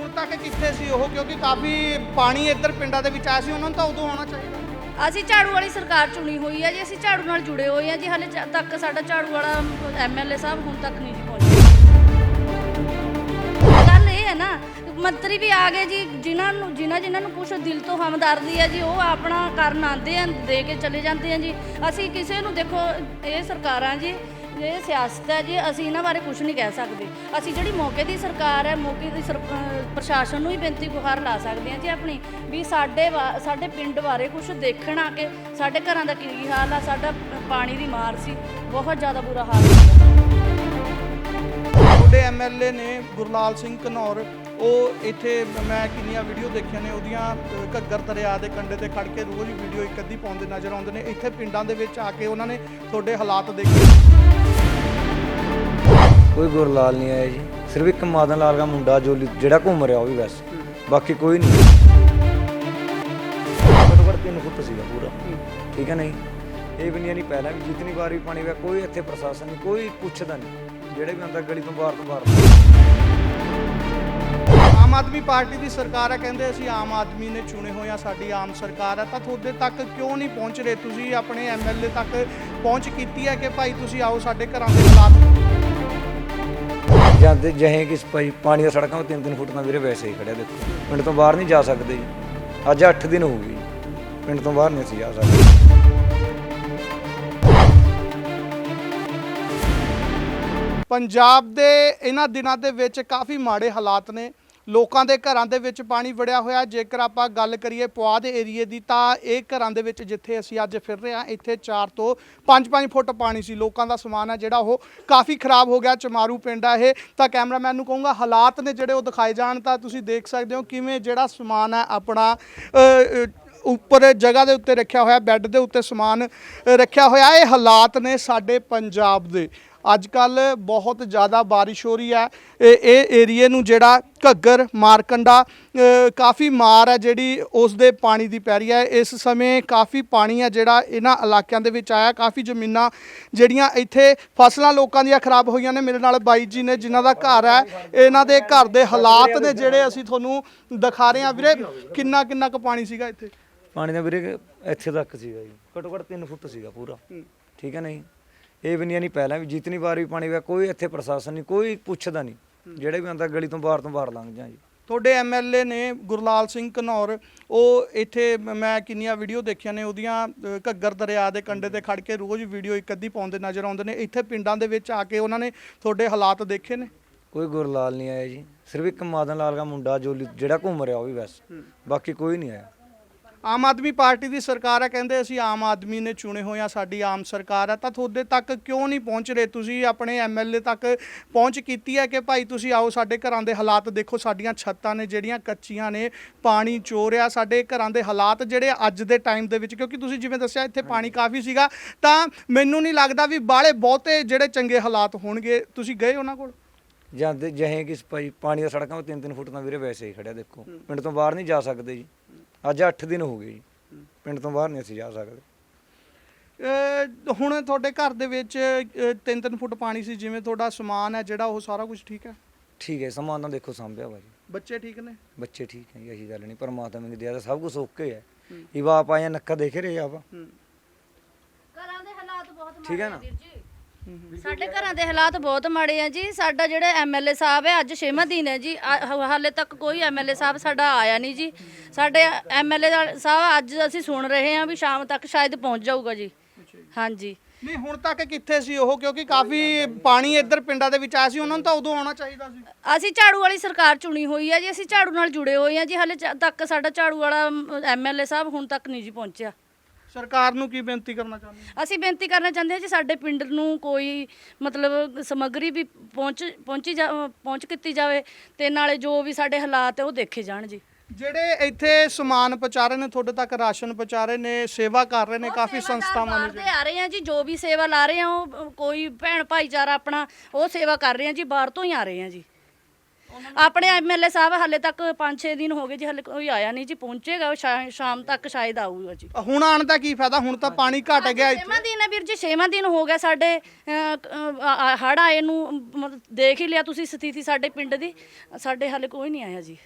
ਹੁਣ ਤੱਕ ਕਿੱਥੇ ਸੀ ਉਹ? ਕਿਉਂਕਿ ਕਾਫੀ ਪਾਣੀ ਇੱਧਰ ਪਿੰਡਾਂ ਦੇ ਵਿੱਚ ਆਇਆ ਸੀ, ਉਹਨਾਂ ਨੂੰ ਤਾਂ ਉਦੋਂ ਆਉਣਾ ਚਾਹੀਦਾ। ਅਸੀਂ ਝਾੜੂ ਵਾਲੀ ਸਰਕਾਰ ਚੁਣੀ ਹੋਈ ਹੈ ਜੀ, ਅਸੀਂ ਝਾੜੂ ਨਾਲ ਜੁੜੇ ਹੋਏ ਹਾਂ ਜੀ, ਹਾਲੇ ਚ- ਤੱਕ ਸਾਡਾ ਝਾੜੂ ਵਾਲਾ ਐਮਐਲਏ ਸਾਹਿਬ ਹੁਣ ਤੱਕ ਨਹੀਂ ਜੀ ਪਹੁੰਚੇ ਗੱਲ ਇਹ ਹੈ ਨਾ, ਮੰਤਰੀ ਵੀ ਆ ਗਏ ਜੀ, ਜਿਨ੍ਹਾਂ ਨੂੰ, ਜਿਨ੍ਹਾਂ ਜਿਨ੍ਹਾਂ ਨੂੰ ਕੁਛ ਦਿਲ ਤੋਂ ਹਮਦਰਦੀ ਹੈ ਜੀ, ਉਹ ਆਪਣਾ ਕਰਨ ਆਉਂਦੇ ਆ ਦੇ ਕੇ ਚਲੇ ਜਾਂਦੇ ਆ ਜੀ। ਅਸੀਂ ਕਿਸੇ ਨੂੰ ਦੇਖੋ, ਇਹ ਸਰਕਾਰਾਂ ਜੀ ਇਹ ਸਿਆਸਤ ਹੈ ਜੀ, ਅਸੀਂ ਇਹਨਾਂ ਬਾਰੇ ਕੁਝ ਨਹੀਂ ਕਹਿ ਸਕਦੇ। ਅਸੀਂ ਜਿਹੜੀ ਮੌਕੇ ਦੀ ਸਰਕਾਰ ਹੈ, ਮੌਕੇ ਦੀ ਸਰ- ਪ੍ਰਸ਼ਾਸਨ ਨੂੰ ਹੀ ਬੇਨਤੀ ਗੁਹਾਰ ਲਾ ਸਕਦੇ ਹਾਂ ਜੀ ਆਪਣੀ, ਵੀ ਸਾਡੇ ਵਾ- ਸਾਡੇ ਪਿੰਡ ਬਾਰੇ ਕੁਝ ਦੇਖਣ ਆ ਕੇ ਸਾਡੇ ਘਰਾਂ ਦਾ ਕੀ ਹਾਲ ਆ, ਸਾਡਾ ਪਾਣੀ ਦੀ ਮਾਰ ਸੀ, ਬਹੁਤ ਜ਼ਿਆਦਾ ਬੁਰਾ ਹਾਲ ਸੀ। ਤੁਹਾਡੇ ਐਮਐਲਏ ਨੇ ਗੁਰਲਾਲ ਸਿੰਘ ਘਨੌਰ ਉਹ ਇੱਥੇ ਮੈਂ ਕਿੰਨੀਆਂ ਵੀਡੀਓ ਦੇਖੀਆਂ ਨੇ, ਉਹਦੀਆਂ ਘੱਗਰ ਦਰਿਆ ਦੇ ਕੰਢੇ ਤੇ ਖੜ ਕੇ ਰੋਜ਼ ਵੀਡੀਓ ਇੱਕ ਅੱਧੀ ਪਾਉਂਦੇ ਨਜ਼ਰ ਆਉਂਦੇ ਨੇ। ਇੱਥੇ ਪਿੰਡਾਂ ਦੇ ਵਿੱਚ ਆ ਕੇ ਉਹਨਾਂ ਨੇ ਤੁਹਾਡੇ ਹਾਲਾਤ ਦੇਖੇ। ਕੋਈ ਗੁਰਲਾਲ ਨਹੀਂ ਆਇਆ ਜੀ। ਸਿਰਫ ਇੱਕ ਮਾਦਨ ਲਾਲ ਦਾ ਮੁੰਡਾ ਜੋ ਜਿਹੜਾ ਘੁੰਮ ਰਿਹਾ ਉਹ ਵੀ ਬਸ ਬਾਕੀ ਕੋਈ ਨਹੀਂ। ਘੱਟੋ ਘੱਟ 3 ਫੁੱਟ ਸੀਗਾ ਪੂਰਾ। ਠੀਕ ਹੈ ਨਹੀਂ? ਇਹ ਵੀ ਨਹੀਂ ਨਹੀਂ ਪਹਿਲਾਂ ਵੀ ਜਿਤਨੀ ਵਾਰ ਵੀ ਪਾਣੀ ਪਿਆ, ਕੋਈ ਇੱਥੇ ਪ੍ਰਸ਼ਾਸਨ ਨਹੀਂ, ਕੋਈ ਪੁੱਛਦਾ ਨਹੀਂ। ਜਿਹੜੇ ਵੀ ਅੰਦਰ ਗਲੀ ਤੋਂ ਬਾਹਰ ਤੋਂ ਬਾਹਰ। ਆਮ ਆਦਮੀ ਪਾਰਟੀ ਦੀ ਸਰਕਾਰ ਹੈ ਕਹਿੰਦੇ ਅਸੀਂ ਆਮ ਆਦਮੀ ਨੇ ਚੁਣੇ ਹੋਏ ਆ, ਸਾਡੀ ਆਮ ਸਰਕਾਰ ਹੈ ਤਾਂ ਤੁਹਾਡੇ ਤੱਕ ਕਿਉਂ ਨਹੀਂ ਪਹੁੰਚ ਰਹੇ? ਤੁਸੀਂ ਆਪਣੇ ਐਮਐਲਏ ਤੱਕ ਪਹੁੰਚ ਕੀਤੀ ਹੈ ਕਿ ਭਾਈ ਤੁਸੀਂ ਆਓ ਸਾਡੇ ਘਰਾਂ ਦੇ ਹਾਲਾਤ ਜਾਂਦੇ ਜਿਹੇ ਕਿ ਭਾਈ ਪਾਣੀ ਦਾ ਸੜਕਾਂ 'ਤੇ 3-3 ਫੁੱਟ ਨਾਲ ਵੀਰੇ ਵੈਸੇ ਹੀ ਖੜਿਆ ਦੇਖੋ। ਪਿੰਡ ਤੋਂ ਬਾਹਰ ਨਹੀਂ ਜਾ ਸਕਦੇ। ਜੀ ਅੱਜ 8 ਦਿਨ ਹੋ ਗਏ। ਪਿੰਡ ਤੋਂ ਬਾਹਰ ਨਹੀਂ ਅਸੀਂ ਜਾ ਸਕਦੇ। ਪੰਜਾਬ ਦੇ ਇਹਨਾਂ ਦਿਨਾਂ ਦੇ ਵਿੱਚ ਕਾਫੀ ਮਾੜੇ ਹਾਲਾਤ ਨੇ। ਲੋਕਾਂ ਦੇ ਘਰਾਂ ਦੇ ਵਿੱਚ ਪਾਣੀ ਵੜਿਆ ਹੋਇਆ। ਜੇਕਰ ਆਪਾਂ ਗੱਲ ਕਰੀਏ ਪੁਆਧ ਏਰੀਏ ਦੀ, ਤਾਂ ਇਹ ਘਰਾਂ ਦੇ ਵਿੱਚ ਜਿੱਥੇ ਅਸੀਂ ਅੱਜ ਫਿਰ ਰਹੇ ਹਾਂ, ਇੱਥੇ 4 ਤੋਂ 5-5 ਫੁੱਟ ਪਾਣੀ ਸੀ। ਲੋਕਾਂ ਦਾ ਸਮਾਨ ਹੈ ਜਿਹੜਾ ਉਹ ਕਾਫੀ ਖਰਾਬ ਹੋ ਗਿਆ, ਚਮਾਰੂ ਪਿੰਡ ਆ ਇਹ। ਤਾਂ ਕੈਮਰਾਮੈਨ ਨੂੰ ਕਹੂੰਗਾ, ਹਾਲਾਤ ਨੇ ਜਿਹੜੇ ਉਹ ਦਿਖਾਏ ਜਾਣ, ਤਾਂ ਤੁਸੀਂ ਦੇਖ ਸਕਦੇ ਹੋ ਕਿਵੇਂ ਜਿਹੜਾ ਸਮਾਨ ਹੈ ਆਪਣਾ ਉੱਪਰ ਜਗ੍ਹਾ ਦੇ ਉੱਤੇ ਰੱਖਿਆ ਹੋਇਆ, ਬੈੱਡ ਦੇ ਉੱਤੇ ਸਮਾਨ ਰੱਖਿਆ ਹੋਇਆ। ਇਹ ਹਾਲਾਤ ਨੇ ਸਾਡੇ ਪੰਜਾਬ ਦੇ। ਅੱਜ ਕੱਲ ਬਹੁਤ ਜ਼ਿਆਦਾ ਬਾਰਿਸ਼ ਹੋ ਰਹੀ ਹੈ। ਇਹ ਇਹ ਏਰੀਏ ਨੂੰ ਜਿਹੜਾ ਘੱਗਰ ਮਾਰਕੰਡਾ ਕਾਫੀ ਮਾਰ ਹੈ ਜਿਹੜੀ ਉਸ ਦੇ ਪਾਣੀ ਦੀ ਪੈ ਰਹੀ ਹੈ। ਇਸ ਸਮੇਂ ਕਾਫੀ ਪਾਣੀ ਹੈ ਜਿਹੜਾ ਇਹਨਾਂ ਇਲਾਕਿਆਂ ਦੇ ਵਿੱਚ ਆਇਆ। ਕਾਫੀ ਜ਼ਮੀਨਾਂ ਜਿਹੜੀਆਂ ਇੱਥੇ ਫਸਲਾਂ ਲੋਕਾਂ ਦੀਆਂ ਖਰਾਬ ਹੋਈਆਂ ਨੇ। ਮੇਰੇ ਨਾਲ ਬਾਈ ਜੀ ਨੇ ਜਿਨ੍ਹਾਂ ਦਾ ਘਰ ਹੈ ਇਹਨਾਂ ਦੇ ਘਰ ਦੇ ਹਾਲਾਤ ਨੇ ਜਿਹੜੇ ਅਸੀਂ ਤੁਹਾਨੂੰ ਦਿਖਾ ਰਹੇ ਹਾਂ। ਵੀਰੇ ਕਿੰਨਾ ਕਿੰਨਾ ਕੁ ਪਾਣੀ ਸੀਗਾ ਇੱਥੇ? ਪਾਣੀ ਦਾ ਵੀਰੇ ਇੱਥੇ ਤੱਕ ਸੀਗਾ ਜੀ। ਘੱਟੋ ਘੱਟ 3 ਫੁੱਟ ਸੀਗਾ ਪੂਰਾ। ਠੀਕ ਹੈ ਨਹੀਂ? ਇਹ ਵੀ ਨਹੀਂ ਨਹੀਂ ਪਹਿਲਾਂ ਵੀ ਜਿਤਨੀ ਵਾਰ ਵੀ ਪਾਣੀ ਪਿਆ ਕੋਈ ਇੱਥੇ ਪ੍ਰਸ਼ਾਸਨ ਨਹੀਂ ਕੋਈ ਪੁੱਛਦਾ ਨਹੀਂ। ਜਿਹੜੇ ਵੀ ਅੰਦਰ ਗਲੀ ਤੋਂ ਬਾਹਰ ਤੋਂ ਬਾਹਰ ਲੰਘ ਜਾਂ ਜੀ। ਤੁਹਾਡੇ ਐਮਐਲਏ ਨੇ ਗੁਰਲਾਲ ਸਿੰਘ ਘਨੌਰ ਉਹ ਇੱਥੇ ਮ- ਕਿੰਨੀਆਂ ਵੀਡੀਓ ਦੇਖੀਆਂ ਨੇ ਉਹਦੀਆਂ ਘੱਗਰ ਦਰਿਆ ਦੇ ਕੰਢੇ ਤੇ ਖੜ ਕੇ ਰੋਜ਼ ਵੀਡੀਓ ਇੱਕ ਅੱਧੀ ਪਾਉਂਦੇ ਨਜ਼ਰ ਆਉਂਦੇ ਨੇ। ਇੱਥੇ ਪਿੰਡਾਂ ਦੇ ਵਿੱਚ ਆ ਕੇ ਉਹਨਾਂ ਨੇ ਤੁਹਾਡੇ ਹਾਲਾਤ ਦੇਖੇ ਨੇ? ਕੋਈ ਗੁਰਲਾਲ ਨਹੀਂ ਆਇਆ ਜੀ। ਸਿਰਫ ਇੱਕ ਮਾਦਨ ਲਾਲ ਦਾ ਮੁੰਡਾ ਜੋ ਜਿਹੜਾ ਘੁੰਮ ਰਿਹਾ ਉਹ ਵੀ ਬਸ। ਬਾਕੀ ਕੋਈ ਨਹੀਂ ਆਇਆ। ਆਮ ਆਦਮੀ ਪਾਰਟੀ ਦੀ ਸਰਕਾਰ ਹੈ ਕਹਿੰਦੇ ਅਸੀਂ ਆਮ ਆਦਮੀ ਨੇ ਚੁਣੇ ਹੋਏ ਆ ਸਾਡੀ ਆਮ ਸਰਕਾਰ ਹੈ ਤਾਂ ਤੁਹਾਡੇ ਤੱਕ ਕਿਉਂ ਨਹੀਂ ਪਹੁੰਚ ਰਹੇ? ਤੁਸੀਂ ਆਪਣੇ ਐਮਐਲਏ ਤੱਕ ਪਹੁੰਚ ਕੀਤੀ ਹੈ ਕਿ ਭਾਈ ਤੁਸੀਂ ਆਓ ਸਾਡੇ ਘਰਾਂ ਦੇ ਹਾਲਾਤ ਦੇਖੋ? ਸਾਡੀਆਂ ਛੱਤਾਂ ਨੇ ਜਿਹੜੀਆਂ ਕੱਚੀਆਂ ਨੇ ਪਾਣੀ ਚੋ ਰਿਹਾ ਸਾਡੇ ਘਰਾਂ ਦੇ ਹਾਲਾਤ ਜਿਹੜੇ ਅੱਜ ਦੇ ਟਾਈਮ ਦੇ ਵਿੱਚ ਕਿਉਂਕਿ ਤੁਸੀਂ ਜਿਵੇਂ ਦੱਸਿਆ ਇੱਥੇ ਪਾਣੀ ਕਾਫੀ ਸੀਗਾ। ਤਾਂ ਮੈਨੂੰ ਨਹੀਂ ਲੱਗਦਾ ਵੀ ਬਾਹਲੇ ਬਹੁਤੇ ਜਿਹੜੇ ਚੰਗੇ ਹਾਲਾਤ ਹੋਣਗੇ। ਤੁਸੀਂ ਗਏ ਉਹਨਾਂ ਕੋਲ? ਜਾਂਦੇ ਜਹੇ ਕਿ ਪਾਣੀ ਦਾ ਸੜਕਾਂ 'ਤੇ 3-3 ਫੁੱਟ ਨਾਲ ਵੀਰੇ ਵੈਸੇ ਹੀ ਖੜਿਆ ਦੇਖੋ। ਪਿੰਡ ਤੋਂ ਬਾਹਰ ਨਹੀਂ ਜਾ ਸਕਦੇ ਜੀ। ਅੱਜ 8 ਦਿਨ ਹੋ ਗਏ ਜੀ। ਪਿੰਡ ਤੋਂ ਬਾਹਰ ਨਹੀਂ ਅਸੀਂ ਜਾ ਸਕਦੇ। ਅਹ ਹੁਣ ਤੁਹਾਡੇ ਘਰ ਦੇ ਵਿੱਚ 3-3 ਫੁੱਟ ਪਾਣੀ ਸੀ ਜਿਵੇਂ ਤੁਹਾਡਾ ਸਮਾਨ ਹੈ ਜਿਹੜਾ ਉਹ ਸਾਰਾ ਕੁਝ ਠੀਕ ਹੈ? ਠੀਕ ਹੈ ਸਮਾਨ ਤਾਂ ਦੇਖੋ ਸੰਭਿਆ ਵਾ ਜੀ। ਬੱਚੇ ਠੀਕ ਨੇ? ਬੱਚੇ ਠੀਕ ਹੈ ਜੀ ਇਹੀ ਗੱਲ ਨਹੀਂ ਪਰਮਾਤਮਾ ਦੀ ਦਇਆ ਦਾ ਸਭ ਕੁਝ ਓਕੇ ਹੈ। ਇਹ ਬਾਪ ਆਇਆ ਨੱਕਾ ਦੇਖ ਰਹੇ ਆਪਾਂ। ਘਰਾਂ ਦੇ ਹਾਲਾਤ ਬਹੁਤ ਠੀਕ ਹੈ ਨਾ? ਵੀਰ ਜੀ। ਸਾਡੇ ਘਰਾਂ ਦੇ ਹਾਲਾਤ ਬਹੁਤ ਮਾੜੇ ਆ ਜੀ। ਸਾਡਾ ਜਿਹੜਾ ਐਮਐਲਏ ਸਾਹਿਬ ਹੈ ਅੱਜ ਛੇਵਾਂ ਦਿਨ ਹੈ ਜੀ। ਆ- ਹ- ਹਾਲੇ ਤੱਕ ਕੋਈ ਐਮਐਲਏ ਸਾਹਿਬ ਸਾਡਾ ਆਇਆ ਨਹੀਂ ਜੀ। ਸਾਡੇ ਐਮਐਲਏ ਸਾਹਿਬ ਅੱਜ ਅਸੀਂ ਸੁਣ ਰਹੇ ਹਾਂ ਵੀ ਸ਼ਾਮ ਤੱਕ ਸ਼ਾਇਦ ਪਹੁੰਚ ਜਾਊਗਾ ਜੀ। ਹਾਂਜੀ। ਨਹੀਂ ਹੁਣ ਤੱਕ ਕਿੱਥੇ ਸੀ ਉਹ? ਕਿਉਂਕਿ ਕਾਫੀ ਪਾਣੀ ਇੱਧਰ ਪਿੰਡਾਂ ਦੇ ਵਿੱਚ ਆਇਆ ਸੀ ਉਹਨਾਂ ਨੂੰ ਤਾਂ ਉਦੋਂ ਆਉਣਾ ਚਾਹੀਦਾ ਸੀ। ਅਸੀਂ ਝਾੜੂ ਵਾਲੀ ਸਰਕਾਰ ਚੁਣੀ ਹੋਈ ਹੈ ਜੀ। ਅਸੀਂ ਝਾੜੂ ਨਾਲ ਜੁੜੇ ਹੋਏ ਹਾਂ ਜੀ। ਹਾਲੇ ਚ- ਤੱਕ ਸਾਡਾ ਝਾੜੂ ਵਾਲਾ ਐਮਐਲਏ ਸਾਹਿਬ ਹੁਣ ਤੱਕ ਨਹੀਂ ਜੀ ਪਹੁੰਚਿਆ। ਸਰਕਾਰ ਨੂੰ ਕੀ ਬੇਨਤੀ ਕਰਨਾ ਚਾਹੁੰਦੇ ਹੋ? ਅਸੀਂ ਬੇਨਤੀ ਕਰਨਾ ਚਾਹੁੰਦੇ ਹਾਂ ਜੀ ਸਾਡੇ ਪਿੰਡ ਨੂੰ ਕੋਈ ਮਤਲਬ ਸਮੱਗਰੀ ਵੀ ਪਹੁੰਚ ਪਹੁੰਚੀ ਜਾ ਪਹੁੰਚ ਕੀਤੀ ਜਾਵੇ ਤੇ ਨਾਲੇ ਜੋ ਵੀ ਸਾਡੇ ਹਾਲਾਤ ਹੈ ਉਹ ਦੇਖੇ ਜਾਣ ਜੀ। ਜਿਹੜੇ ਇੱਥੇ ਸਮਾਨ ਪਹੁੰਚਾ ਰਹੇ ਨੇ ਤੁਹਾਡੇ ਤੱਕ ਰਾਸ਼ਨ ਪਹੁੰਚਾ ਰਹੇ ਨੇ ਸੇਵਾ ਕਰ ਰਹੇ ਨੇ ਕਾਫੀ ਸੰਸਥਾਵਾਂ ਨੇ ਬਾਹਰ ਦੇ ਆ ਰਹੇ ਆ ਜੀ ਜੋ ਵੀ ਸੇਵਾ ਲਾ ਰਹੇ ਆ ਉਹ ਅ, ਕੋਈ ਭੈਣ ਭਾਈਚਾਰਾ ਆਪਣਾ ਉਹ ਸੇਵਾ ਕਰ ਰਹੇ ਆ ਜੀ ਬਾਹਰ ਤੋਂ ਹੀ ਆ ਰਹੇ ਆ ਜੀ। ਆਪਣੇ ਐਮਐਲਏ ਸਾਹਿਬ ਹਾਲੇ ਤੱਕ 5-6 ਦਿਨ ਹੋ ਗਏ ਜੀ ਹਾਲੇ ਕੋਈ ਆਇਆ ਨਹੀਂ ਜੀ ਪਹੁੰਚੇਗਾ ਉਹ ਸ਼ਾ- ਸ਼ਾਮ ਤੱਕ ਸ਼ਾਇਦ ਆਊਗਾ ਜੀ। ਹੁਣ ਆਣ ਦਾ ਕੀ ਫਾਇਦਾ? ਹੁਣ ਤਾਂ ਪਾਣੀ ਘਟ ਗਿਆ ਇੱਥੇ। ਛੇਵਾਂ ਦਿਨ ਹੈ ਵੀਰ ਜੀ ਛੇਵਾਂ ਦਿਨ ਹੋ ਗਿਆ ਸਾਡੇ ਹੜ ਆਏ ਨੂੰ ਮਤਲਬ ਦੇਖ ਹੀ ਲਿਆ ਤੁਸੀਂ ਸਥਿਤੀ ਸਾਡੇ ਪਿੰਡ ਦੀ ਸਾਡੇ ਹਾਲੇ ਕੋਈ ਨਹੀਂ ਆਇਆ ਜੀ।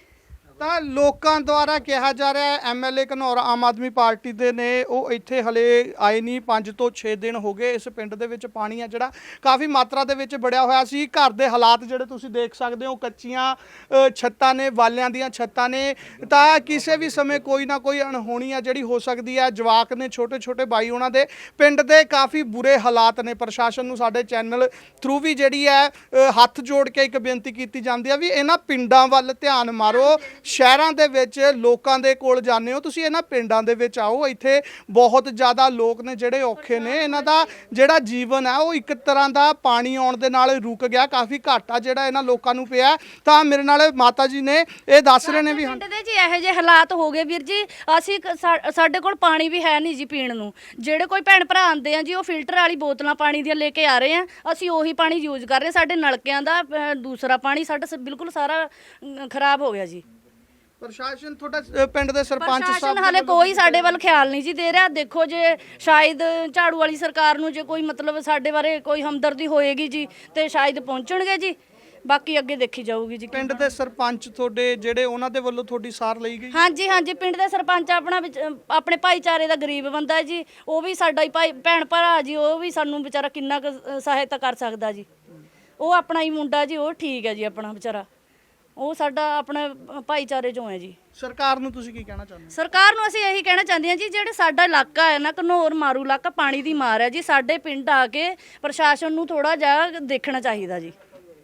ਤਾਂ ਲੋਕਾਂ ਦੁਆਰਾ ਕਿਹਾ ਜਾ ਰਿਹਾ ਹੈ ਐਮਐਲਏ ਘਨੌਰ ਆਮ ਆਦਮੀ ਪਾਰਟੀ ਦੇ ਨੇ, ਉਹ ਇੱਥੇ ਹਲੇ ਆਏ ਨਹੀਂ 5 ਤੋਂ 6 ਦਿਨ ਹੋ ਗਏ ਇਸ ਪਿੰਡ ਦੇ ਵਿੱਚ ਪਾਣੀ ਆ ਜਿਹੜਾ, ਕਾਫੀ ਮਾਤਰਾ ਦੇ ਵਿੱਚ ਵੜਿਆ ਹੋਇਆ ਸੀ। ਘਰ ਦੇ ਹਾਲਾਤ ਜਿਹੜੇ ਤੁਸੀਂ ਦੇਖ ਸਕਦੇ ਹੋ, ਕੱਚੀਆਂ ਛੱਤਾਂ ਨੇ, ਵਾਲਿਆਂ ਦੀਆਂ ਛੱਤਾਂ ਨੇ, ਤਾਂ ਕਿਸੇ ਵੀ ਸਮੇਂ ਕੋਈ ਨਾ ਕੋਈ ਅਣਹੋਣੀ ਆ ਜਿਹੜੀ ਹੋ ਸਕਦੀ ਹੈ ਜਵਾਕ ਨੇ ਛੋਟੇ ਛੋਟੇ ਬਾਈ ਉਹਨਾਂ ਦੇ, ਪਿੰਡ ਦੇ ਕਾਫੀ ਬੁਰੇ ਹਾਲਾਤ ਨੇ। ਪ੍ਰਸ਼ਾਸਨ ਨੂੰ ਸਾਡੇ ਚੈਨਲ ਥਰੂ ਵੀ ਜਿਹੜੀ ਹੈ ਹੱਥ ਜੋੜ ਕੇ ਇੱਕ ਬੇਨਤੀ ਕੀਤੀ ਜਾਂਦੀ ਹੈ ਵੀ ਇਹਨਾਂ ਪਿੰਡਾਂ ਵੱਲ ਧਿਆਨ ਮਾਰੋ। ਸ਼ਹਿਰਾਂ ਦੇ ਵਿੱਚ ਲੋਕਾਂ ਦੇ ਕੋਲ ਜਾਂਦੇ ਹੋ ਤੁਸੀਂ ਇਹਨਾਂ ਪਿੰਡਾਂ ਦੇ ਵਿੱਚ ਆਓ ਇੱਥੇ ਬਹੁਤ ਜ਼ਿਆਦਾ ਲੋਕ ਨੇ ਜਿਹੜੇ ਔਖੇ ਨੇ। ਇਹਨਾਂ ਦਾ ਜਿਹੜਾ ਜੀਵਨ ਹੈ ਉਹ ਇੱਕ ਤਰ੍ਹਾਂ ਦਾ ਪਾਣੀ ਆਉਣ ਦੇ ਨਾਲ ਰੁਕ ਗਿਆ ਕਾਫੀ ਘਾਟਾ ਜਿਹੜਾ ਇਹਨਾਂ ਲੋਕਾਂ ਨੂੰ ਪਿਆ। ਤਾਂ ਮੇਰੇ ਨਾਲ ਮਾਤਾ ਜੀ ਨੇ ਇਹ ਦੱਸ ਰਹੇ ਨੇ ਵੀ ਹਾਂ। ਪਿੰਡ ਦੇ ਜੀ ਇਹੋ ਜਿਹੇ ਹਾਲਾਤ ਹੋ ਗਏ ਵੀਰ ਜੀ। ਅਸੀਂ ਕ- ਸਾ- ਸਾਡੇ ਕੋਲ ਪਾਣੀ ਵੀ ਹੈ ਨਹੀਂ ਜੀ ਪੀਣ ਨੂੰ। ਜਿਹੜੇ ਕੋਈ ਭੈਣ ਭਰਾ ਆਉਂਦੇ ਆ ਜੀ ਉਹ ਫਿਲਟਰ ਵਾਲੀ ਬੋਤਲਾਂ ਪਾਣੀ ਦੀਆਂ ਲੈ ਕੇ ਆ ਰਹੇ ਆ। ਅਸੀਂ ਉਹੀ ਪਾਣੀ ਯੂਜ਼ ਕਰ ਰਹੇ ਹਾਂ। ਸਾਡੇ ਨਲਕਿਆਂ ਦਾ ਅ, ਦੂਸਰਾ ਪਾਣੀ ਸਾਡਾ ਸ- ਬਿਲਕੁਲ ਸਾਰਾ ਅ, ਖਰਾਬ ਹੋ ਗਿਆ ਜੀ। ਪ੍ਰਸ਼ਾਸਨ ਤੁਹਾਡਾ ਪਿੰਡ ਦੇ ਸਰਪੰਚ ਸਾਹਿਬ ਪ੍ਰਸ਼ਾਸਨ ਹਾਲੇ ਕੋਈ ਸਾਡੇ ਵੱਲ ਖਿਆਲ ਨਹੀਂ ਜੀ ਦੇ ਰਿਹਾ। ਦੇਖੋ ਜੇ ਸ਼ਾਇਦ ਝਾੜੂ ਵਾਲੀ ਸਰਕਾਰ ਨੂੰ ਜੇ ਕੋਈ ਮਤਲਬ ਸਾਡੇ ਬਾਰੇ ਕੋਈ ਹਮਦਰਦੀ ਹੋਏਗੀ ਜੀ ਤੇ ਸ਼ਾਇਦ ਪਹੁੰਚਣਗੇ ਜੀ। ਬਾਕੀ ਅੱਗੇ ਦੇਖੀ ਜਾਊਗੀ ਜੀ ਪਿੰਡ ਦੇ ਸਰਪੰਚ ਤੁਹਾਡੇ ਜਿਹੜੇ ਉਹਨਾਂ ਦੇ ਵੱਲੋਂ ਤੁਹਾਡੀ ਸਾਰ ਲਈ ਗਈ? ਹਾਂਜੀ ਹਾਂਜੀ ਪਿੰਡ ਦੇ ਸਰਪੰਚ ਆਪਣਾ ਵਿਚ- ਆਪਣੇ ਭਾਈਚਾਰੇ ਦਾ ਗਰੀਬ ਬੰਦਾ ਹੈ ਜੀ। ਉਹ ਵੀ ਸਾਡਾ ਹੀ ਭਾਈ ਭੈਣ ਭਰਾ ਜੀ ਉਹ ਵੀ ਸਾਨੂੰ ਵਿਚਾਰਾ ਕਿੰਨਾ ਕੁ, ਸਹਾਇਤਾ ਕਰ ਸਕਦਾ ਜੀ। ਉਹ ਆਪਣਾ ਹੀ ਮੁੰਡਾ ਜੀ ਉਹ ਠੀਕ ਹੈ ਜੀ ਆਪਣਾ ਵਿਚਾਰਾ। ਉਹ ਸਾਡਾ ਆਪਣਾ ਭਾਈਚਾਰੇ ਚੋਂ ਹੈ ਜੀ। ਸਰਕਾਰ ਨੂੰ ਤੁਸੀਂ ਕੀ ਕਹਿਣਾ ਚਾਹੁੰਦੇ ਹੋ? ਸਰਕਾਰ ਨੂੰ ਅਸੀਂ ਇਹੀ ਕਹਿਣਾ ਚਾਹੁੰਦੇ ਹਾਂ ਜੀ ਜਿਹੜੇ ਸਾਡਾ ਇਲਾਕਾ ਹੈ ਨਾ ਘਨੌਰ ਮਾਰੂ ਇਲਾਕਾ ਪਾਣੀ ਦੀ ਮਾਰ ਹੈ ਜੀ ਸਾਡੇ ਪਿੰਡ ਆ ਕੇ ਪ੍ਰਸ਼ਾਸਨ ਨੂੰ ਥੋੜਾ ਜਿਹਾ ਦੇਖਣਾ ਚਾਹੀਦਾ ਜੀ।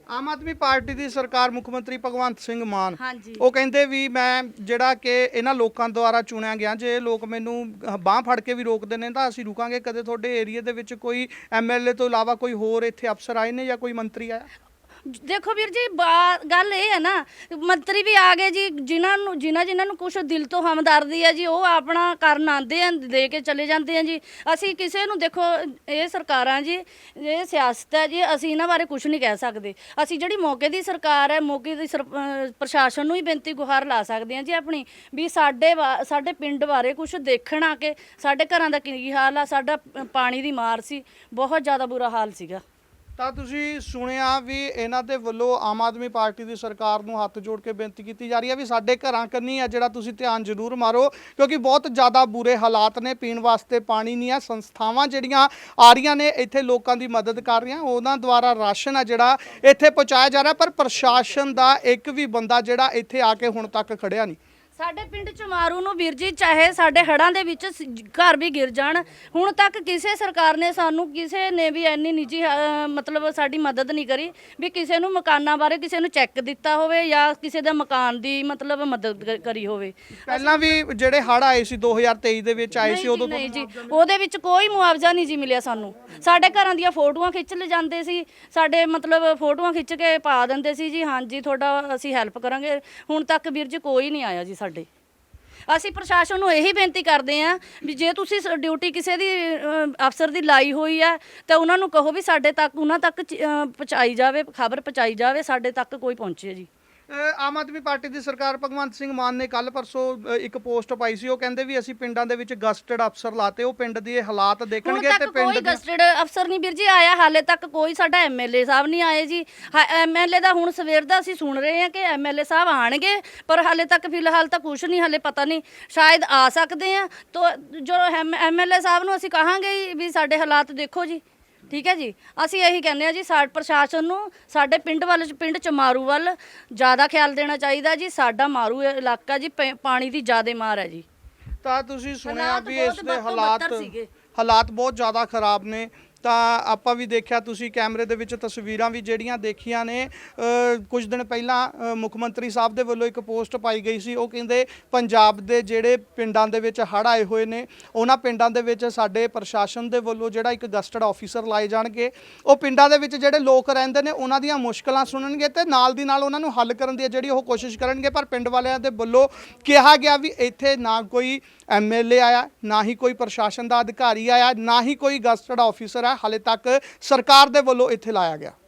ਆਮ ਆਦਮੀ ਪਾਰਟੀ ਦੀ ਸਰਕਾਰ ਮੁੱਖ ਮੰਤਰੀ ਭਗਵੰਤ ਸਿੰਘ ਮਾਨ। ਹਾਂਜੀ। ਉਹ ਕਹਿੰਦੇ ਵੀ ਮੈਂ ਜਿਹੜਾ ਕਿ ਇਹਨਾਂ ਲੋਕਾਂ ਦੁਆਰਾ ਚੁਣਿਆ ਗਿਆ ਜੇ ਇਹ ਲੋਕ ਮੈਨੂੰ ਬਾਹ ਫੜ ਕੇ ਵੀ ਰੋਕਦੇ ਨੇ ਤਾਂ ਅਸੀਂ ਰੁਕਾਂਗੇ। ਕਦੇ ਤੁਹਾਡੇ ਏਰੀਆ ਦੇ ਵਿੱਚ ਕੋਈ ਐਮਐਲਏ ਤੋਂ ਇਲਾਵਾ ਕੋਈ ਹੋਰ ਇੱਥੇ ਅਫਸਰ ਆਏ ਨੇ ਜਾਂ ਕੋਈ ਮੰਤਰੀ ਆਇਆ? ਦੇਖੋ ਵੀਰ ਜੀ, ਬਾ- ਗੱਲ ਇਹ ਹੈ ਨਾ, ਮੰਤਰੀ ਵੀ ਆ ਗਏ ਜੀ, ਜਿਨ੍ਹਾਂ ਨੂੰ, ਜਿਨ੍ਹਾਂ ਜਿਨ੍ਹਾਂ ਨੂੰ ਕੁਛ ਦਿਲ ਤੋਂ ਹਮਦਰਦੀ ਹੈ ਜੀ, ਉਹ ਆਪਣਾ ਕਰਨ ਆਉਂਦੇ ਆ ਦੇ ਕੇ ਚਲੇ ਜਾਂਦੇ ਆ ਜੀ। ਅਸੀਂ ਕਿਸੇ ਨੂੰ ਦੇਖੋ, ਇਹ ਸਰਕਾਰਾਂ ਜੀ, ਇਹ ਸਿਆਸਤ ਹੈ ਜੀ, ਅਸੀਂ ਇਹਨਾਂ ਬਾਰੇ ਕੁਝ ਨਹੀਂ ਕਹਿ ਸਕਦੇ। ਅਸੀਂ ਜਿਹੜੀ ਮੌਕੇ ਦੀ ਸਰਕਾਰ ਹੈ, ਮੌਕੇ ਦੀ ਸਰ- ਅਹ, ਪ੍ਰਸ਼ਾਸਨ ਨੂੰ ਹੀ ਬੇਨਤੀ ਗੁਹਾਰ ਲਾ ਸਕਦੇ ਹਾਂ ਜੀ ਆਪਣੀ, ਵੀ ਸਾਡੇ ਵਾ- ਸਾਡੇ ਪਿੰਡ ਬਾਰੇ ਕੁਝ ਦੇਖਣ ਆ ਕੇ ਸਾਡੇ ਘਰਾਂ ਦਾ ਕੀ ਹਾਲ ਆ, ਸਾਡਾ ਪ- ਪਾਣੀ ਦੀ ਮਾਰ ਸੀ, ਬਹੁਤ ਜ਼ਿਆਦਾ ਬੁਰਾ ਹਾਲ ਸੀਗਾ। ਤਾਂ ਤੁਸੀਂ ਸੁਣਿਆ ਵੀ ਇਹਨਾਂ ਦੇ ਵੱਲੋਂ ਆਮ ਆਦਮੀ ਪਾਰਟੀ ਦੀ ਸਰਕਾਰ ਨੂੰ ਹੱਥ ਜੋੜ ਕੇ ਬੇਨਤੀ ਕੀਤੀ ਜਾ ਰਹੀ ਹੈ ਵੀ ਸਾਡੇ ਘਰਾਂ ਕੰਨੀ ਆ ਜਿਹੜਾ ਤੁਸੀਂ ਧਿਆਨ ਜ਼ਰੂਰ ਮਾਰੋ, ਕਿਉਂਕਿ ਬਹੁਤ ਜ਼ਿਆਦਾ ਬੁਰੇ ਹਾਲਾਤ ਨੇ, ਪੀਣ ਵਾਸਤੇ ਪਾਣੀ ਨਹੀਂ ਆ, ਸੰਸਥਾਵਾਂ ਜਿਹੜੀਆਂ ਆ ਰਹੀਆਂ ਨੇ, ਇੱਥੇ ਲੋਕਾਂ ਦੀ ਮਦਦ ਕਰ ਰਹੀਆਂ, ਉਹਨਾਂ ਦੁਆਰਾ ਰਾਸ਼ਨ ਆ ਜਿਹੜਾ ਇੱਥੇ ਪਹੁੰਚਾਇਆ ਜਾ ਰਿਹਾ, ਪਰ ਪ੍ਰਸ਼ਾਸਨ ਦਾ ਇੱਕ ਵੀ ਬੰਦਾ ਜਿਹੜਾ ਇੱਥੇ ਆ ਕੇ ਹੁਣ ਤੱਕ ਖੜਿਆ ਨਹੀਂ। ਸਾਡੇ ਪਿੰਡ ਚਮਾਰੂ ਨੂੰ ਵੀਰ ਜੀ ਚਾਹੇ ਸਾਡੇ ਹੜਾਂ ਦੇ ਵਿੱਚ ਸ- ਘਰ ਵੀ ਗਿਰ ਜਾਣ ਹੁਣ ਤੱਕ ਕਿਸੇ ਸਰਕਾਰ ਨੇ ਸਾਨੂੰ ਕਿਸੇ ਨੇ ਵੀ ਇੰਨੀ ਨਿੱਜੀ ਅਹ, ਮਤਲਬ ਸਾਡੀ ਮਦਦ ਨਹੀਂ ਕਰੀ ਵੀ ਕਿਸੇ ਨੂੰ ਮਕਾਨਾਂ ਬਾਰੇ ਕਿਸੇ ਨੂੰ ਚੈੱਕ ਦਿੱਤਾ ਹੋਵੇ ਜਾਂ ਕਿਸੇ ਦਾ ਮਕਾਨ ਦੀ ਮਤਲਬ ਮਦਦ ਕ- ਕਰੀ ਹੋਵੇ। ਪਹਿਲਾਂ ਵੀ ਜਿਹੜੇ ਹੜ੍ਹ ਆਏ ਸੀ 2023 ਦੇ ਵਿੱਚ ਆਏ ਸੀ ਉਦੋਂ ਨਹੀਂ ਜੀ ਉਹਦੇ ਵਿੱਚ ਕੋਈ ਮੁਆਵਜ਼ਾ ਨਹੀਂ ਜੀ ਮਿਲਿਆ ਸਾਨੂੰ। ਸਾਡੇ ਘਰਾਂ ਦੀਆਂ ਫੋਟੋਆਂ ਖਿੱਚ ਲੈ ਜਾਂਦੇ ਸੀ ਸਾਡੇ ਮਤਲਬ ਫੋਟੋਆਂ ਖਿੱਚ ਕੇ ਪਾ ਦਿੰਦੇ ਸੀ ਜੀ ਹਾਂਜੀ ਤੁਹਾਡਾ ਅਸੀਂ ਹੈਲਪ ਕਰਾਂਗੇ। ਹੁਣ ਤੱਕ ਵੀਰ ਜੀ ਕੋਈ ਨਹੀਂ ਆਇਆ ਜੀ ਸਾਡੇ ਅਸੀਂ ਪ੍ਰਸ਼ਾਸਨ ਨੂੰ ਇਹੀ ਬੇਨਤੀ ਕਰਦੇ ਆਂ ਵੀ ਜੇ ਤੁਸੀਂ ਸ- ਡਿਊਟੀ ਕਿਸੇ ਦੀ ਅਹ, ਅਫਸਰ ਦੀ ਲਾਈ ਹੋਈ ਹੈ ਤਾਂ ਉਹਨਾਂ ਨੂੰ ਕਹੋ ਵੀ ਸਾਡੇ ਤੱਕ ਉਹਨਾਂ ਤੱਕ ਚ- ਅਹ, ਪਹੁੰਚਾਈ ਜਾਵੇ ਖਬਰ ਪਹੁੰਚਾਈ ਜਾਵੇ ਸਾਡੇ ਤੱਕ ਕੋਈ ਪਹੁੰਚੇ ਜੀ। ਆਮ ਆਦਮੀ ਪਾਰਟੀ ਦੀ ਸਰਕਾਰ ਭਗਵੰਤ ਸਿੰਘ ਮਾਨ ਨੇ ਕੱਲ ਪਰਸੋਂ ਇੱਕ ਪੋਸਟ ਪਾਈ ਸੀ। ਉਹ ਕਹਿੰਦੇ ਵੀ ਅਸੀਂ ਪਿੰਡਾਂ ਦੇ ਵਿੱਚ ਗਸਟਡ ਅਫਸਰ ਲਾਤੇ। ਉਹ ਪਿੰਡ ਦੇ ਹਾਲਾਤ ਦੇਖਣਗੇ ਤੇ ਕੋਈ ਪਿੰਡ ਦੀਆਂ- ਗਸਟਡ ਅਫਸਰ ਨਹੀਂ ਵੀਰ ਜੀ ਆਇਆ। ਹਾਲੇ ਤੱਕ ਕੋਈ ਸਾਡਾ ਐਮਐਲਏ ਸਾਹਿਬ ਨਹੀਂ ਆਏ ਜੀ। ਐਮਐਲਏ ਦਾ ਹੁਣ ਸਵੇਰ ਦਾ ਅਸੀਂ ਸੁਣ ਰਹੇ ਹਾਂ ਕਿ ਐਮਐਲਏ ਸਾਹਿਬ ਆਣਗੇ ਪਰ ਹਾਲੇ ਤੱਕ ਫਿਲਹਾਲ ਤਾਂ ਕੁਝ ਨਹੀਂ ਹਾਲੇ ਪਤਾ ਨਹੀਂ। ਸ਼ਾਇਦ ਆ ਸਕਦੇ ਆ ਤਾਂ ਜੋ ਐਮਐਲਏ ਸਾਹਿਬ ਨੂੰ ਅਸੀਂ ਕਹਾਂਗੇ ਵੀ ਸਾਡੇ ਹਾਲਾਤ ਦੇਖੋ ਜੀ। ਠੀਕ ਹੈ ਜੀ? ਅਸੀਂ ਇਹੀ ਕਹਿੰਦੇ ਆ ਜੀ ਸਾਡੇ ਪ੍ਰਸ਼ਾਸਨ ਨੂੰ ਸਾਡੇ ਪਿੰਡ ਵੱਲ ਪਿੰਡ ਚ ਮਾਰੂ ਵੱਲ ਜ਼ਿਆਦਾ ਖਿਆਲ ਦੇਣਾ ਚਾਹੀਦਾ ਜੀ। ਸਾਡਾ ਮਾਰੂ ਇਲਾਕਾ ਜੀ ਪ- ਪਾਣੀ ਦੀ ਜ਼ਿਆਦੇ ਮਾਰ ਹੈ ਜੀ। ਤਾਂ ਤੁਸੀਂ ਸੁਣਿਆ ਹਾਲਾਤ ਵੀ ਬਹੁਤ ਇਸ ਦੇ ਹਾਲਾਤ ਸੀਗੇ। ਹਾਲਾਤ ਬਹੁਤ ਜ਼ਿਆਦਾ ਖਰਾਬ ਨੇ। ਤਾਂ ਆਪਾਂ ਵੀ ਦੇਖਿਆ, ਤੁਸੀਂ ਕੈਮਰੇ ਦੇ ਵਿੱਚ ਤਸਵੀਰਾਂ ਵੀ ਜਿਹੜੀਆਂ ਦੇਖੀਆਂ ਨੇ ਕੁਝ ਦਿਨ ਪਹਿਲਾਂ ਮੁੱਖ ਮੰਤਰੀ ਸਾਹਿਬ ਦੇ ਵੱਲੋਂ ਇੱਕ ਪੋਸਟ ਪਾਈ ਗਈ ਸੀ। ਉਹ ਕਹਿੰਦੇ, ਪੰਜਾਬ ਦੇ ਜਿਹੜੇ ਪਿੰਡਾਂ ਦੇ ਵਿੱਚ ਹੜ੍ਹ ਆਏ ਹੋਏ ਨੇ, ਉਹਨਾਂ ਪਿੰਡਾਂ ਦੇ ਵਿੱਚ ਸਾਡੇ ਪ੍ਰਸ਼ਾਸਨ ਦੇ ਵੱਲੋਂ ਜਿਹੜਾ ਇੱਕ ਗਸਟਡ ਆਫੀਸਰ ਲਾਏ ਜਾਣਗੇ। ਉਹ ਪਿੰਡਾਂ ਦੇ ਵਿੱਚ ਜਿਹੜੇ ਲੋਕ ਰਹਿੰਦੇ ਨੇ, ਉਹਨਾਂ ਦੀਆਂ ਮੁਸ਼ਕਲਾਂ ਸੁਣਨਗੇ ਤੇ ਨਾਲ ਦੀ ਨਾਲ ਉਹਨਾਂ ਨੂੰ ਹੱਲ ਕਰਨ ਦੀ ਜਿਹੜੀ ਉਹ ਕੋਸ਼ਿਸ਼ ਕਰਨਗੇ। ਪਰ ਪਿੰਡ ਵਾਲਿਆਂ ਦੇ ਵੱਲੋਂ ਕਿਹਾ ਗਿਆ ਵੀ ਇੱਥੇ ਨਾ ਕੋਈ ਐਮਐਲਏ ਆਇਆ, ਨਾ ਹੀ ਕੋਈ ਪ੍ਰਸ਼ਾਸਨ ਦਾ ਅਧਿਕਾਰੀ ਆਇਆ, ਨਾ ਹੀ ਕੋਈ ਗਸਟਡ ਆਫੀਸਰ ਆ, ਹਾਲੇ ਤੱਕ ਸਰਕਾਰ ਦੇ ਵੱਲੋਂ ਇੱਥੇ ਲਾਇਆ ਗਿਆ।